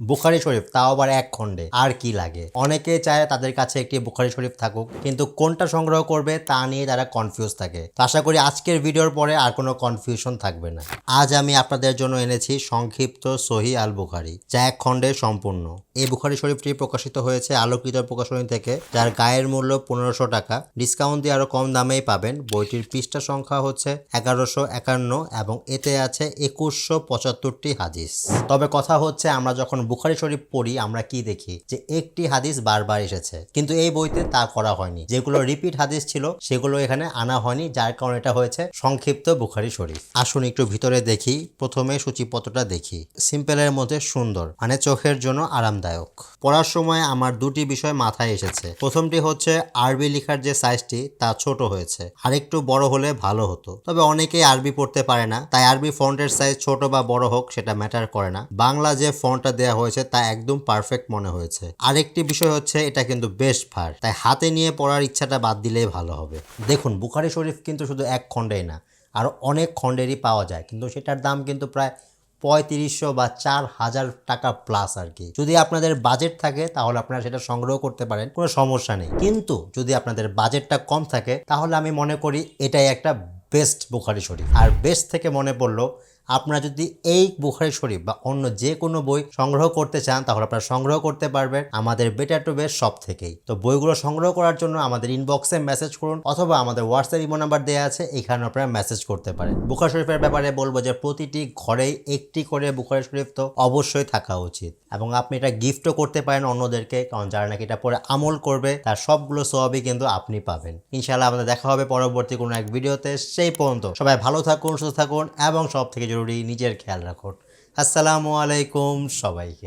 বুখারি শরীফ, তাও আবার এক খণ্ডে, আর কি লাগে? অনেকে চায় তাদের কাছে একটি বুখারি শরীফ থাকুক, কিন্তু কোনটা সংগ্রহ করবে তা নিয়ে তারা কনফিউজ থাকে। তো আশা করি আজকের ভিডিওর পরে আর কোনো কনফিউশন থাকবে না। আজ আমি আপনাদের জন্য এনেছি সংক্ষিপ্ত সহি আল বুখারি যা এক খণ্ডে সম্পূর্ণ। এই বুখারি শরীফটি প্রকাশিত হয়েছে আলোকিত প্রকাশনী থেকে, যার গায়ের মূল্য পনেরোশো টাকা। ডিসকাউন্ট দিয়ে আরও কম দামেই পাবেন। বইটির পৃষ্ঠা সংখ্যা হচ্ছে এগারোশো একান্ন এবং এতে আছে একুশশো পঁচাত্তরটি হাদিস। তবে কথা হচ্ছে, আমরা যখন বুখারি শরীফ পড়ি, আমরা কি দেখি? যে একটি হাদিস বারবার এসেছে, কিন্তু এই বইতে তা করা হয়নি। যেগুলো রিপিট হাদিস ছিল, সেগুলো এখানে আনা হয়নি, যার কারণে এটা হয়েছে সংক্ষিপ্ত বুখারি শরীফ। আসুন একটু ভিতরে দেখি, প্রথমে সূচিপত্রটা দেখি। সিম্পলের মধ্যে সুন্দর মানে চোখের জন্য আরামদায়ক। পড়ার সময় আমার দুটি বিষয় মাথায় এসেছে। প্রথমটি হচ্ছে, আরবি লেখার যে সাইজটি তা ছোট হয়েছে। আরেকটু বড় হলে ভালো হতো। তবে অনেকেই আরবি পড়তে পারে না, তাই আরবি ফন্টের সাইজ ছোট বা বড় হোক, সেটা ম্যাটার করে না। বাংলা যে ফন্টটা দেওয়া হয়েছে তা একদম পারফেক্ট মনে হয়েছে। আরেকটি বিষয় হচ্ছে, এটা কিন্তু বেশ ভার তাই হাতে নিয়ে পড়ার ইচ্ছাটা বাদ দিলেই ভালো হবে। দেখুন, বুখারি শরীফ কিন্তু শুধু এক খণ্ডেই না, আর অনেক খণ্ডেরই পাওয়া যায়। কিন্তু সেটার দাম কিন্তু প্রায় পঁয়ত্রিশশো বা চার হাজার টাকা প্লাস আর কি। যদি আপনাদের বাজেট থাকে, তাহলে আপনারা সেটা সংগ্রহ করতে পারেন, কোনো সমস্যা নেই। কিন্তু যদি আপনাদের বাজেটটা কম থাকে, তাহলে আমি মনে করি এটাই একটা বেস্ট বুখারি শরীফ। আর বেস্ট থেকে মনে পড়ল আপনারা যদি এই বুখারি শরীফ বা অন্য যে কোনো বই সংগ্রহ করতে চান, তাহলে আপনারা সংগ্রহ করতে পারবেন আমাদের বেটার টু বেস্ট সব থেকেই। তো বইগুলো সংগ্রহ করার জন্য আমাদের ইনবক্সে মেসেজ করুন অথবা আমাদের হোয়াটসঅ্যাপ ইমো নাম্বার দেওয়া আছে, এখানে আপনারা মেসেজ করতে পারেন। বুখারি শরীফের ব্যাপারে বলব যে প্রতিটি ঘরেই একটি করে বুখারি শরীফ তো অবশ্যই থাকা উচিত। এবং আপনি এটা গিফটও করতে পারেন অন্যদেরকে, কারণ যারা নাকি এটা পরে আমল করবে, তার সবগুলো সবই কিন্তু আপনি পাবেন। ইনশাআল্লাহ আমাদের দেখা হবে পরবর্তী কোনো এক ভিডিওতে সেই পর্যন্ত সবাই ভালো থাকুন, সুস্থ থাকুন এবং সব থেকে জরুরি নিজের খেয়াল রাখুন। আসসালামু আলাইকুম সবাইকে।